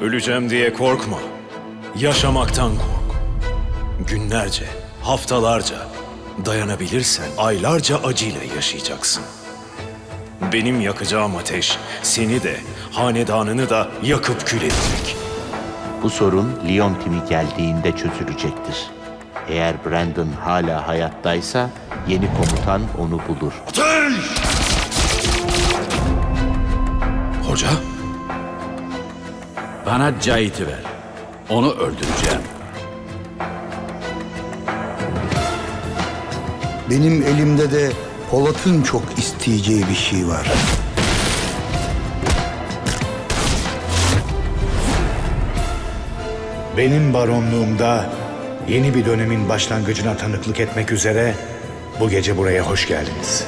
Öleceğim diye korkma. Yaşamaktan kork. Günlerce, haftalarca, dayanabilirsen aylarca acıyla yaşayacaksın. Benim yakacağım ateş seni de, hanedanını da yakıp kül edecek. Bu sorun Leontim'i geldiğinde çözülecektir. Eğer Brandon hala hayattaysa yeni komutan onu bulur. Hoca, Bana Cahit'i ver. Onu öldüreceğim. Benim elimde de Polat'ın çok isteyeceği bir şey var. Benim baronluğumda yeni bir dönemin başlangıcına tanıklık etmek üzere bu gece buraya hoş geldiniz.